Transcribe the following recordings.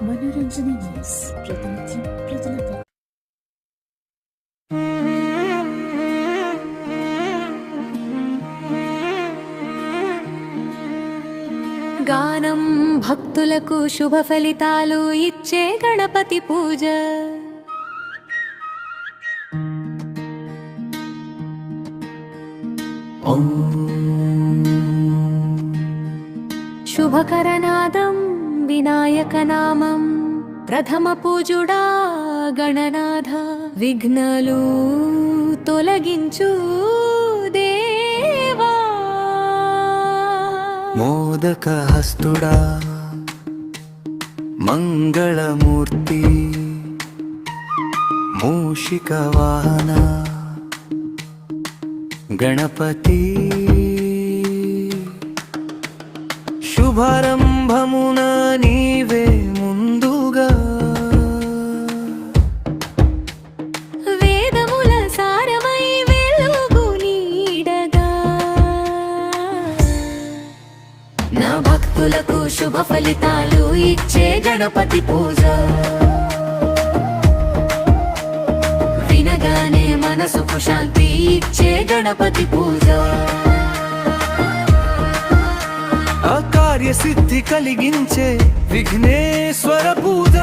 మనోరంజన news ప్రతినిత్యం ప్రజలకు గానం భక్తులకు శుభ ఫలితాలు ఇచ్చే గణపతి పూజ శుభకరనాదం వినాయక నామం ప్రథమ పూజుడా గణనాథ. విఘ్నలు తొలగించు దేవా. మోదక హస్తుడా మంగళమూర్తి మూషిక వాహన గణపతి. శుభారంభ శుభ ఫలితాలు ఇచ్చే గణపతి పూజ. వినగానే మనసుకు శాంతి ఇచ్చే గణపతి పూజ. అకార్య సిద్ధి కలిగించే విఘ్నేశ్వర పూజ.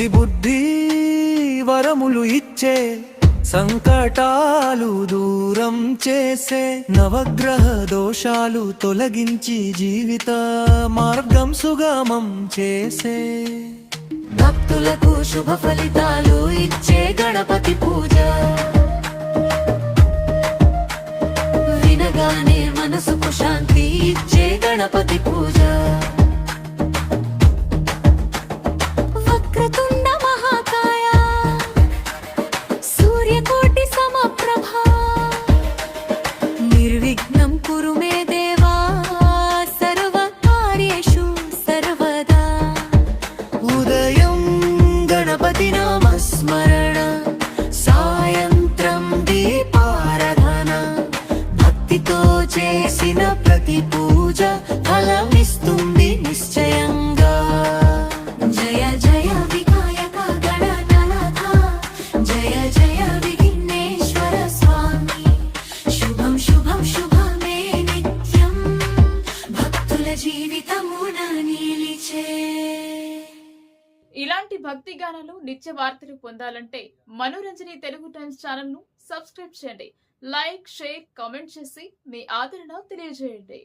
బుద్ధి బుద్ధి వరములు ఇచ్చే సంకటాలు దూరం చేసే నవగ్రహ దోషాలు తొలగించి జీవిత మార్గం సుగమం చేసే. భక్తులకు శుభ ఫలితాలు ఇచ్చే గణపతి పూజ. వినగానే మనసుకు శాంతి ఇచ్చే గణపతి పూజ. చేసిన ప్రతి పూజ ఫలమిస్తుంది నిశ్చయంగా. జయ జయ వినాయక గణనాథ జయ జయ విఘ్నేశ్వర స్వామి. శుభం శుభం శుభమే నిత్యం భక్తుల జీవితమున నిలిచే. ఇలాంటి భక్తి గానాలు నిత్య వార్తలు పొందాలంటే మనోరంజని తెలుగు టైమ్స్ ఛానల్ను సబ్స్క్రైబ్ చేయండి. లైక్ షేర్ కామెంట్ చేసి మీ ఆదరణ తెలియజేయండి.